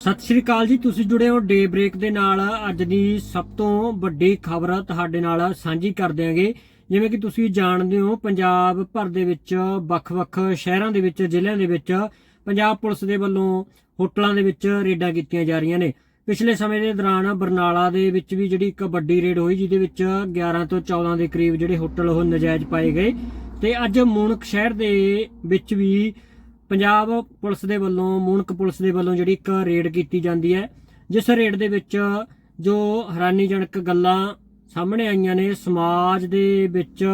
ਸਤਿ ਸ਼੍ਰੀ ਅਕਾਲ ਜੀ, ਤੁਸੀਂ ਜੁੜੇ ਹੋ ਡੇ ਬ੍ਰੇਕ ਦੇ ਨਾਲ। ਅੱਜ ਦੀ ਸਭ ਤੋਂ ਵੱਡੀ ਖਬਰ ਤੁਹਾਡੇ ਨਾਲ ਸਾਂਝੀ ਕਰ ਦਿਆਂਗੇ। ਜਿਵੇਂ ਕਿ ਤੁਸੀਂ ਜਾਣਦੇ ਹੋ, ਪੰਜਾਬ ਭਰ ਦੇ ਵਿੱਚ, ਵੱਖ-ਵੱਖ ਸ਼ਹਿਰਾਂ ਦੇ ਵਿੱਚ, ਜ਼ਿਲ੍ਹਿਆਂ ਦੇ ਵਿੱਚ ਪੰਜਾਬ ਪੁਲਿਸ ਦੇ ਵੱਲੋਂ ਹੋਟਲਾਂ ਦੇ ਵਿੱਚ ਰੇਡਾਂ ਕੀਤੀਆਂ ਜਾ ਰਹੀਆਂ ਨੇ। ਪਿਛਲੇ ਸਮੇਂ ਦੇ ਦੌਰਾਨ ਬਰਨਾਲਾ ਦੇ ਵਿੱਚ ਵੀ ਜਿਹੜੀ ਇੱਕ ਵੱਡੀ ਰੇਡ ਹੋਈ, ਜਿਹਦੇ ਵਿੱਚ 11 ਤੋਂ 14 ਦੇ ਕਰੀਬ ਜਿਹੜੇ ਹੋਟਲ ਉਹ ਨਜਾਇਜ਼ ਪਾਏ ਗਏ। ਤੇ ਅੱਜ ਮੂਨਕ ਸ਼ਹਿਰ ਦੇ ਵਿੱਚ ਵੀ ਪੰਜਾਬ ਪੁਲਿਸ ਦੇ ਵੱਲੋਂ ਮੂਨਕ ਪੁਲਿਸ ਦੇ ਵੱਲੋਂ ਜਿਹੜੀ ਇੱਕ ਰੇਡ ਕੀਤੀ ਜਾਂਦੀ ਹੈ ਜਿਸ ਰੇਡ ਦੇ ਵਿੱਚ ਜੋ ਹੈਰਾਨੀਜਨਕ ਗੱਲਾਂ ਸਾਹਮਣੇ ਆਈਆਂ ਨੇ ਸਮਾਜ ਦੇ ਵਿੱਚ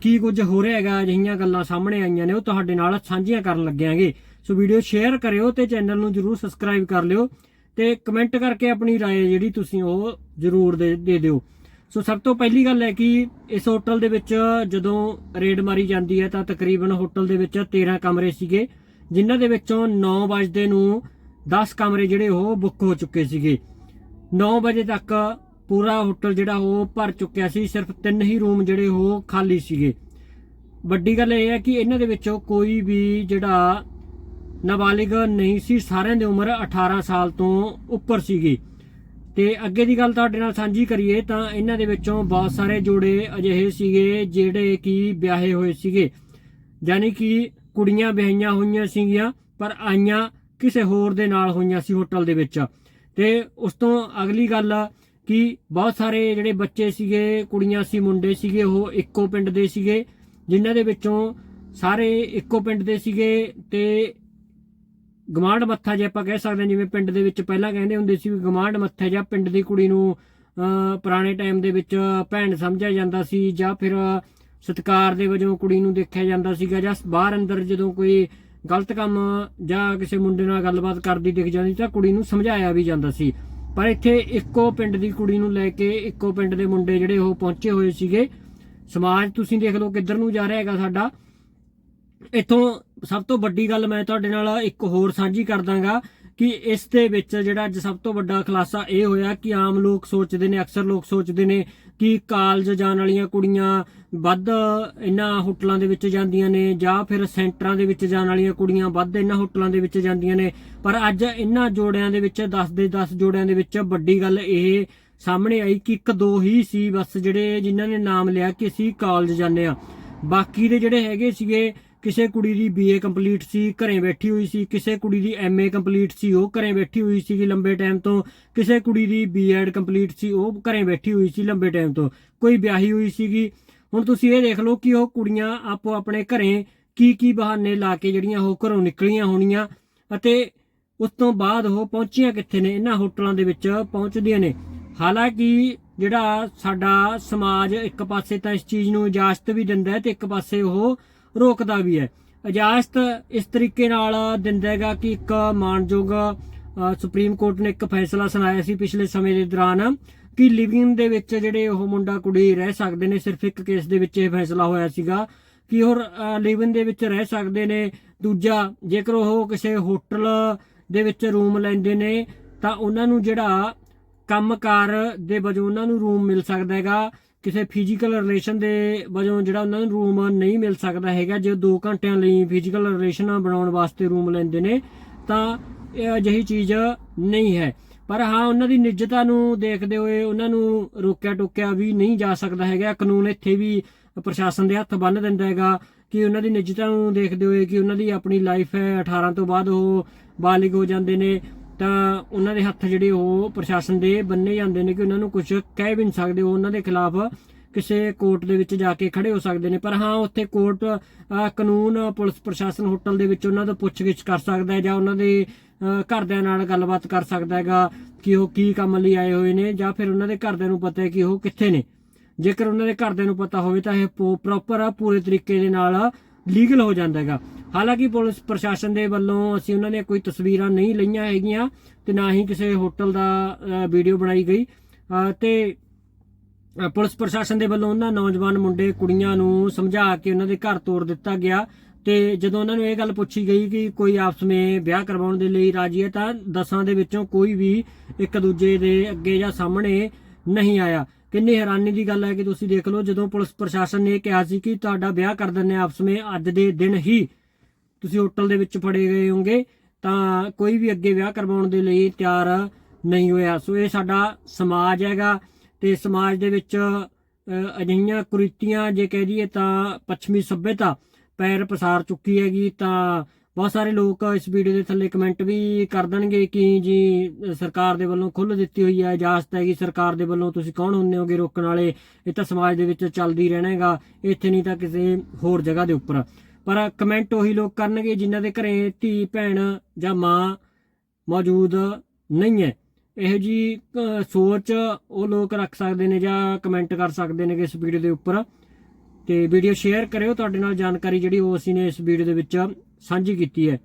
ਕੀ ਕੁਝ ਹੋ ਰਿਹਾ ਹੈਗਾ ਅਜਿਹੀਆਂ ਗੱਲਾਂ ਸਾਹਮਣੇ ਆਈਆਂ ਨੇ ਉਹ ਤੁਹਾਡੇ ਨਾਲ ਸਾਂਝੀਆਂ ਕਰਨ ਲੱਗਿਆਂਗੇ ਸੋ ਵੀਡੀਓ ਸ਼ੇਅਰ ਕਰਿਓ ਤੇ ਚੈਨਲ ਨੂੰ ਜਰੂਰ ਸਬਸਕ੍ਰਾਈਬ ਕਰ ਲਿਓ ਤੇ ਕਮੈਂਟ ਕਰਕੇ ਆਪਣੀ رائے ਜਿਹੜੀ ਤੁਸੀਂ ਉਹ ਜਰੂਰ ਦੇ ਦੇ ਦਿਓ ਸੋ ਸਭ ਤੋਂ ਪਹਿਲੀ ਗੱਲ ਹੈ ਕਿ ਇਸ ਹੋਟਲ ਦੇ ਵਿੱਚ ਜਦੋਂ ਰੇਡ ਮਾਰੀ ਜਾਂਦੀ ਹੈ ਤਾਂ ਤਕਰੀਬਨ ਹੋਟਲ ਦੇ ਵਿੱਚ 13 ਕਮਰੇ ਸੀਗੇ ਜਿਨ੍ਹਾਂ ਦੇ ਵਿੱਚੋਂ 9 ਵਜੇ ਨੂੰ 10 ਕਮਰੇ ਜਿਹੜੇ ਉਹ ਬੁੱਕ ਹੋ ਚੁੱਕੇ ਸੀਗੇ। 9 ਵਜੇ ਤੱਕ ਪੂਰਾ ਹੋਟਲ ਜਿਹੜਾ ਉਹ ਭਰ ਚੁੱਕਿਆ ਸੀ, ਸਿਰਫ ਤਿੰਨ ਹੀ ਰੂਮ ਜਿਹੜੇ ਉਹ ਖਾਲੀ ਸੀਗੇ। ਵੱਡੀ ਗੱਲ ਇਹ ਹੈ ਕਿ ਇਹਨਾਂ ਦੇ ਵਿੱਚੋਂ ਕੋਈ ਵੀ ਜਿਹੜਾ ਨਾਬਾਲਿਗ ਨਹੀਂ ਸੀ, ਸਾਰਿਆਂ ਦੀ ਉਮਰ 18 ਸਾਲ ਤੋਂ ਉੱਪਰ ਸੀਗੀ। ਤੇ ਅੱਗੇ ਦੀ ਗੱਲ ਤੁਹਾਡੇ ਨਾਲ ਸਾਂਝੀ ਕਰੀਏ ਤਾਂ ਇਹਨਾਂ ਦੇ ਵਿੱਚੋਂ ਬਹੁਤ ਸਾਰੇ ਜੋੜੇ ਅਜਿਹੇ ਸੀਗੇ ਜਿਹੜੇ ਕਿ ਵਿਆਹੇ ਹੋਏ ਸੀਗੇ। ਯਾਨੀ ਕਿ ਕੁੜੀਆਂ ਵਿਆਹੀਆਂ ਹੋਈਆਂ ਸੀਗੀਆਂ, ਪਰ ਆਈਆਂ ਕਿਸੇ ਹੋਰ ਦੇ ਨਾਲ ਹੋਈਆਂ ਸੀ ਹੋਟਲ ਦੇ ਵਿੱਚ। ਤੇ ਉਸ ਤੋਂ ਅਗਲੀ ਗੱਲ ਆ ਕਿ ਬਹੁਤ ਸਾਰੇ ਜਿਹੜੇ ਬੱਚੇ ਸੀਗੇ, ਕੁੜੀਆਂ ਸੀ, ਮੁੰਡੇ ਸੀਗੇ, ਉਹ ਇੱਕੋ ਪਿੰਡ ਦੇ ਸੀਗੇ, ਜਿਨ੍ਹਾਂ ਦੇ ਵਿੱਚੋਂ ਸਾਰੇ ਇੱਕੋ ਪਿੰਡ ਦੇ ਸੀਗੇ ਤੇ ਗਮਾਂਡ ਮੱਥਾ ਜੇ ਆਪਾਂ ਕਹਿ ਸਕਦੇ ਹਾਂ, ਜਿਵੇਂ ਪਿੰਡ ਦੇ ਵਿੱਚ ਪਹਿਲਾਂ ਕਹਿੰਦੇ ਹੁੰਦੇ ਸੀ ਵੀ ਗਮਾਂਡ ਮੱਥਾ ਜਾਂ ਪਿੰਡ ਦੀ ਕੁੜੀ ਨੂੰ ਪੁਰਾਣੇ ਟਾਈਮ ਦੇ ਵਿੱਚ ਭੈਣ ਸਮਝਿਆ ਜਾਂਦਾ ਸੀ ਜਾਂ ਫਿਰ ਸਤਿਕਾਰ ਦੇ ਵਜੋਂ ਕੁੜੀ ਨੂੰ ਦੇਖਿਆ ਜਾਂਦਾ ਸੀਗਾ ਜਾਂ ਬਾਹਰ ਅੰਦਰ ਜਦੋਂ ਕੋਈ ਗਲਤ ਕੰਮ ਜਾਂ ਕਿਸੇ ਮੁੰਡੇ ਨਾਲ ਗੱਲਬਾਤ ਕਰਦੀ ਦਿਖ ਜਾਂਦੀ ਤਾਂ ਕੁੜੀ ਨੂੰ ਸਮਝਾਇਆ ਵੀ ਜਾਂਦਾ ਸੀ। ਪਰ ਇੱਥੇ ਇੱਕੋ ਪਿੰਡ ਦੀ ਕੁੜੀ ਨੂੰ ਲੈ ਕੇ ਇੱਕੋ ਪਿੰਡ ਦੇ ਮੁੰਡੇ ਜਿਹੜੇ ਉਹ ਪਹੁੰਚੇ ਹੋਏ ਸੀਗੇ। ਸਮਾਜ, ਤੁਸੀਂ ਦੇਖ ਲਓ ਕਿੱਧਰ ਨੂੰ ਜਾ ਰਿਹਾ ਹੈਗਾ ਸਾਡਾ। ਇੱਥੋਂ ਸਭ ਤੋਂ ਵੱਡੀ ਗੱਲ ਮੈਂ ਤੁਹਾਡੇ ਨਾਲ ਇੱਕ ਹੋਰ ਸਾਂਝੀ ਕਰ ਦਾਂਗਾ ਕਿ ਇਸ ਦੇ ਵਿੱਚ ਜਿਹੜਾ ਅੱਜ ਸਭ ਤੋਂ ਵੱਡਾ ਖੁਲਾਸਾ ਇਹ ਹੋਇਆ ਕਿ ਆਮ ਲੋਕ ਸੋਚਦੇ ਨੇ, ਅਕਸਰ ਲੋਕ ਸੋਚਦੇ ਨੇ ਕਿ ਕਾਲਜ ਜਾਣ ਵਾਲੀਆਂ ਕੁੜੀਆਂ ਵੱਧ ਇਹਨਾਂ ਹੋਟਲਾਂ ਦੇ ਵਿੱਚ ਜਾਂਦੀਆਂ ਨੇ ਜਾਂ ਫਿਰ ਸੈਂਟਰਾਂ ਦੇ ਵਿੱਚ ਜਾਣ ਵਾਲੀਆਂ ਕੁੜੀਆਂ ਵੱਧ ਇਹਨਾਂ ਹੋਟਲਾਂ ਦੇ ਵਿੱਚ ਜਾਂਦੀਆਂ ਨੇ। ਪਰ ਅੱਜ ਇਹਨਾਂ ਜੋੜਿਆਂ ਦੇ ਵਿੱਚ 10 ਦੇ 10 ਜੋੜਿਆਂ ਦੇ ਵਿੱਚ ਵੱਡੀ ਗੱਲ ਇਹ ਸਾਹਮਣੇ ਆਈ ਕਿ ਇੱਕ ਦੋ ਹੀ ਸੀ ਬਸ ਜਿਹੜੇ ਜਿਨ੍ਹਾਂ ਨੇ ਨਾਮ ਲਿਆ ਕਿ ਅਸੀਂ ਕਾਲਜ ਜਾਂਦੇ ਆ ਬਾਕੀ ਦੇ ਜਿਹੜੇ ਹੈਗੇ ਸੀਗੇ, ਕਿਸੇ ਕੁੜੀ ਦੀ ਬੀਏ ਕੰਪਲੀਟ ਸੀ, ਘਰੇ ਬੈਠੀ ਹੋਈ ਸੀ, ਕਿਸੇ ਕੁੜੀ ਦੀ ਐਮਏ ਕੰਪਲੀਟ ਸੀ, ਉਹ ਘਰੇ ਬੈਠੀ ਹੋਈ ਸੀ ਲੰਬੇ ਟਾਈਮ ਤੋਂ, ਕਿਸੇ ਕੁੜੀ ਦੀ ਬੀਐਡ ਕੰਪਲੀਟ ਸੀ, ਉਹ ਘਰੇ ਬੈਠੀ ਹੋਈ ਸੀ ਲੰਬੇ ਟਾਈਮ ਤੋਂ। ਕੋਈ ਵਿਆਹੀ ਹੋਈ ਸੀਗੀ ਹੁਣ ਤੁਸੀਂ ਇਹ ਦੇਖ ਲਓ ਕਿ ਉਹ ਕੁੜੀਆਂ ਆਪੋ ਆਪਣੇ ਘਰੇ ਕੀ ਕੀ ਬਹਾਨੇ ਲਾ ਕੇ ਜਿਹੜੀਆਂ ਉਹ ਘਰੋਂ ਨਿਕਲੀਆਂ ਹੋਣੀਆਂ ਅਤੇ ਉਸ ਤੋਂ ਬਾਅਦ ਉਹ ਪਹੁੰਚੀਆਂ ਕਿੱਥੇ ਨੇ? ਇਹਨਾਂ ਹੋਟਲਾਂ ਦੇ ਵਿੱਚ ਪਹੁੰਚਦੀਆਂ ਨੇ। ਹਾਲਾਂਕਿ ਜਿਹੜਾ ਸਾਡਾ ਸਮਾਜ ਇੱਕ ਪਾਸੇ ਤਾਂ ਇਸ ਚੀਜ਼ ਨੂੰ ਇਜਾਜ਼ਤ ਵੀ ਦਿੰਦਾ ਹੈ ਤੇ ਇੱਕ ਪਾਸੇ ਉਹ ਰੋਕਦਾ ਵੀ ਹੈ। ਇਜਾਜ਼ਤ ਇਸ ਤਰੀਕੇ ਨਾਲ ਦਿੰਦਾ ਹੈਗਾ ਕਿ ਇੱਕ ਮਾਨਯੋਗ ਸੁਪਰੀਮ ਕੋਰਟ ਨੇ ਇੱਕ ਫੈਸਲਾ ਸੁਣਾਇਆ ਸੀ ਪਿਛਲੇ ਸਮੇਂ ਦੇ ਦੌਰਾਨ ਕਿ ਲਿਵਿੰਗ ਦੇ ਵਿੱਚ ਜਿਹੜੇ ਉਹ ਮੁੰਡਾ ਕੁੜੀ ਰਹਿ ਸਕਦੇ ਨੇ, ਸਿਰਫ ਇੱਕ ਕੇਸ ਦੇ ਵਿੱਚ ਇਹ ਫੈਸਲਾ ਹੋਇਆ ਸੀਗਾ ਕਿ ਉਹ ਲਿਵਿੰਗ ਦੇ ਵਿੱਚ ਰਹਿ ਸਕਦੇ ਨੇ। ਦੂਜਾ, ਜੇਕਰ ਉਹ ਕਿਸੇ ਹੋਟਲ ਦੇ ਵਿੱਚ ਰੂਮ ਲੈਂਦੇ ਨੇ, ਤਾਂ ਉਹਨਾਂ ਨੂੰ ਜਿਹੜਾ ਕੰਮਕਾਰ ਦੇ ਵਜੋਂ ਉਹਨਾਂ ਨੂੰ ਰੂਮ ਮਿਲ ਸਕਦਾ ਹੈਗਾ। ਕਿਸੇ ਫਿਜ਼ੀਕਲ ਰਿਲੇਸ਼ਨ ਦੇ ਵਜੋਂ ਜਿਹੜਾ ਉਹਨਾਂ ਨੂੰ ਰੂਮ ਨਹੀਂ ਮਿਲ ਸਕਦਾ ਹੈਗਾ, ਜੇ 2 ਘੰਟਿਆਂ ਲਈ ਫਿਜ਼ੀਕਲ ਰਿਲੇਸ਼ਨ ਬਣਾਉਣ ਵਾਸਤੇ ਰੂਮ ਲੈਂਦੇ ਨੇ, ਤਾਂ ਇਹ ਅਜਿਹੀ ਚੀਜ਼ ਨਹੀਂ ਹੈ। ਪਰ ਹਾਂ, ਉਹਨਾਂ ਦੀ ਨਿੱਜਤਾ ਨੂੰ ਦੇਖਦੇ ਹੋਏ ਉਹਨਾਂ ਨੂੰ ਰੋਕਿਆ ਟੋਕਿਆ ਵੀ ਨਹੀਂ ਜਾ ਸਕਦਾ ਹੈਗਾ। ਕਾਨੂੰਨ ਇੱਥੇ ਵੀ ਪ੍ਰਸ਼ਾਸਨ ਦੇ ਹੱਥ ਬੰਨ ਦਿੰਦਾ ਹੈਗਾ ਕਿ ਉਹਨਾਂ ਦੀ ਨਿੱਜਤਾ ਨੂੰ ਦੇਖਦੇ ਹੋਏ ਕਿ ਉਹਨਾਂ ਦੀ ਆਪਣੀ ਲਾਈਫ ਹੈ। 18 ਤੋਂ ਬਾਅਦ ਉਹ ਬਾਲਿਗ ਹੋ ਜਾਂਦੇ ਨੇ। ਤਾਂ ਉਹਨਾਂ ਦੇ ਹੱਥ ਜਿਹੜੇ ਉਹ ਪ੍ਰਸ਼ਾਸਨ ਦੇ ਬੰਨੇ ਜਾਂਦੇ ਨੇ ਕਿ ਉਹਨਾਂ ਨੂੰ ਕੁਝ ਕਹਿ ਵੀ ਨਹੀਂ ਸਕਦੇ। ਉਹ ਉਹਨਾਂ ਦੇ ਖਿਲਾਫ ਕਿਸੇ ਕੋਰਟ ਦੇ ਵਿੱਚ ਜਾ ਕੇ ਖੜੇ ਹੋ ਸਕਦੇ ਨੇ। ਪਰ ਹਾਂ, ਉੱਥੇ ਕੋਰਟ ਕਾਨੂੰਨ, ਪੁਲਿਸ ਪ੍ਰਸ਼ਾਸਨ ਹੋਟਲ ਦੇ ਵਿੱਚ ਉਹਨਾਂ ਤੋਂ ਪੁੱਛਗਿੱਛ ਕਰ ਸਕਦਾ ਹੈ ਜਾਂ ਉਹਨਾਂ ਦੇ ਘਰਦਿਆਂ ਨਾਲ ਗੱਲਬਾਤ ਕਰ ਸਕਦਾ ਹੈਗਾ ਕਿ ਉਹ ਕੀ ਕੰਮ ਲਈ ਆਏ ਹੋਏ ਨੇ ਜਾਂ ਫਿਰ ਉਹਨਾਂ ਦੇ ਘਰਦਿਆਂ ਨੂੰ ਪਤਾ ਹੈ ਕਿ ਉਹ ਕਿੱਥੇ ਨੇ। ਜੇਕਰ ਉਹਨਾਂ ਦੇ ਘਰਦਿਆਂ ਨੂੰ ਪਤਾ ਹੋਵੇ ਤਾਂ ਇਹ ਪ੍ਰੋਪਰ ਪੂਰੇ ਤਰੀਕੇ ਦੇ ਨਾਲ ਲੀਗਲ ਹੋ ਜਾਂਦਾ ਹੈਗਾ। ਹਾਲਾਂਕਿ ਪੁਲਿਸ ਪ੍ਰਸ਼ਾਸਨ ਦੇ ਵੱਲੋਂ ਅਸੀਂ ਉਹਨਾਂ ਦੀਆਂ ਕੋਈ ਤਸਵੀਰਾਂ ਨਹੀਂ ਲਈਆਂ ਹੈਗੀਆਂ ਤੇ ਨਾ ਹੀ ਕਿਸੇ ਹੋਟਲ ਦਾ ਵੀਡੀਓ ਬਣਾਈ ਗਈ। ਅਹ, ਤੇ ਪੁਲਿਸ ਪ੍ਰਸ਼ਾਸਨ ਦੇ ਵੱਲੋਂ ਉਹਨਾਂ ਨੌਜਵਾਨ ਮੁੰਡੇ ਕੁੜੀਆਂ ਨੂੰ ਸਮਝਾ ਕੇ ਉਹਨਾਂ ਦੇ ਘਰ ਤੋਰ ਦਿੱਤਾ ਗਿਆ। ਤੇ ਜਦੋਂ ਉਹਨਾਂ ਨੂੰ ਇਹ ਗੱਲ ਪੁੱਛੀ ਗਈ ਕਿ ਕੋਈ ਆਪਸ ਵਿੱਚ ਵਿਆਹ ਕਰਵਾਉਣ ਦੇ ਲਈ ਰਾਜੀ ਹੈ ਤਾਂ ਦਸਾਂ ਦੇ ਵਿੱਚੋਂ ਕੋਈ ਵੀ ਇੱਕ ਦੂਜੇ ਦੇ ਅੱਗੇ ਜਾਂ ਸਾਹਮਣੇ ਨਹੀਂ ਆਇਆ। ਕਿੰਨੀ ਹੈਰਾਨੀ ਦੀ ਗੱਲ ਹੈ ਕਿ ਤੁਸੀਂ ਦੇਖ ਲਓ, ਜਦੋਂ ਪੁਲਿਸ ਪ੍ਰਸ਼ਾਸਨ ਨੇ ਇਹ ਕਿਹਾ ਸੀ ਕਿ ਤੁਹਾਡਾ ਵਿਆਹ ਕਰ ਦਿੰਦੇ ਹਾਂ ਆਪਸ ਵਿੱਚ ਅੱਜ ਦੇ ਦਿਨ ਹੀ ਤੁਸੀਂ ਹੋਟਲ ਦੇ ਵਿੱਚ ਫੜੇ ਗਏ ਹੋਗੇ ਤਾਂ ਕੋਈ ਵੀ ਅੱਗੇ ਵਿਆਹ ਕਰਵਾਉਣ ਦੇ ਲਈ ਤਿਆਰ ਨਹੀਂ ਹੋਇਆ। ਸੋ ਇਹ ਸਾਡਾ ਸਮਾਜ ਹੈਗਾ ਤੇ ਸਮਾਜ ਦੇ ਵਿੱਚ ਅਜਿਹੀਆਂ ਕੁਰੀਤੀਆਂ ਜੇ ਕਹਿ ਦਈਏ ਤਾਂ ਪੱਛਮੀ ਸੱਭਿਅਤਾ ਪੈਰ ਪਸਾਰ ਚੁੱਕੀ ਹੈਗੀ, ਤਾਂ ਬਹੁਤ ਸਾਰੇ ਲੋਕ ਇਸ ਵੀਡੀਓ ਦੇ ਥੱਲੇ ਕਮੈਂਟ ਵੀ ਕਰ ਦੇਣਗੇ ਕਿ ਜੀ ਸਰਕਾਰ ਦੇ ਵੱਲੋਂ ਖੁੱਲ੍ਹ ਦਿੱਤੀ ਹੋਈ ਹੈ, ਇਜਾਜ਼ਤ ਹੈਗੀ ਸਰਕਾਰ ਦੇ ਵੱਲੋਂ, ਤੁਸੀਂ ਕੌਣ ਹੁੰਦੇ ਹੋਗੇ ਰੋਕਣ ਵਾਲੇ? ਇਹ ਤਾਂ ਸਮਾਜ ਦੇ ਵਿੱਚ ਚੱਲਦੀ ਰਹਿਣਾ ਹੈਗਾ, ਇੱਥੇ ਨਹੀਂ ਤਾਂ ਕਿਸੇ ਹੋਰ ਜਗ੍ਹਾ ਦੇ ਉੱਪਰ। ਪਰ ਕਮੈਂਟ ਉਹੀ ਲੋਕ ਕਰਨਗੇ ਜਿਨ੍ਹਾਂ ਦੇ ਘਰੇ ਧੀ, ਭੈਣ ਜਾਂ ਮਾਂ ਮੌਜੂਦ ਨਹੀਂ ਹੈ। ਇਹੋ ਜੀ ਸੋਚ ਉਹ ਲੋਕ ਰੱਖ ਸਕਦੇ ਨੇ ਜਾਂ ਕਮੈਂਟ ਕਰ ਸਕਦੇ ਨੇ ਇਸ ਵੀਡੀਓ ਦੇ ਉੱਪਰ। ਤੇ ਵੀਡੀਓ ਸ਼ੇਅਰ ਕਰਿਓ। ਤੁਹਾਡੇ ਨਾਲ ਜਾਣਕਾਰੀ ਜਿਹੜੀ ਉਹ ਅਸੀਂ ਨੇ ਇਸ ਵੀਡੀਓ ਦੇ ਵਿੱਚ ਸਾਂਝੀ ਕੀਤੀ ਹੈ।